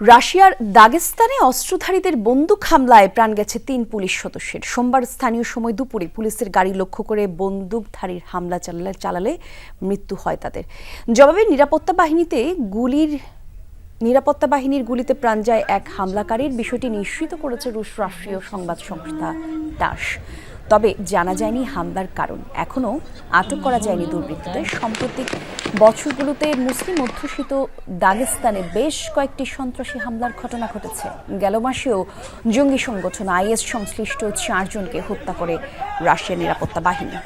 রাশিয়ার দাগেস্তানে অস্ত্রধারীদের বন্দুক হামলায় প্রাণ গেছে তিন পুলিশ সদস্যের। সোমবার স্থানীয় সময় দুপুরে পুলিশের গাড়ি লক্ষ্য করে বন্দুকধারীর হামলা চালালে চালালে মৃত্যু হয় তাদের। জবাবে নিরাপত্তা বাহিনীতে গুলির নিরাপত্তা বাহিনীর গুলিতে প্রাণ যায় এক হামলাকারীর। বিষয়টি নিশ্চিত করেছে রুশ রাষ্ট্রীয় সংবাদ সংস্থা টাস তবে জানা যায়নি হামলার কারণ। এখনও আটক করা যায়নি দুর্বৃত্তদের। সাম্প্রতিক বছরগুলোতে মুসলিম অধ্যুষিত দাগেস্তানে বেশ কয়েকটি সন্ত্রাসী হামলার ঘটনা ঘটেছে। গেল মাসেও জঙ্গি সংগঠন আইএস সংশ্লিষ্ট চারজনকে হত্যা করে রাশিয়ার নিরাপত্তা বাহিনী।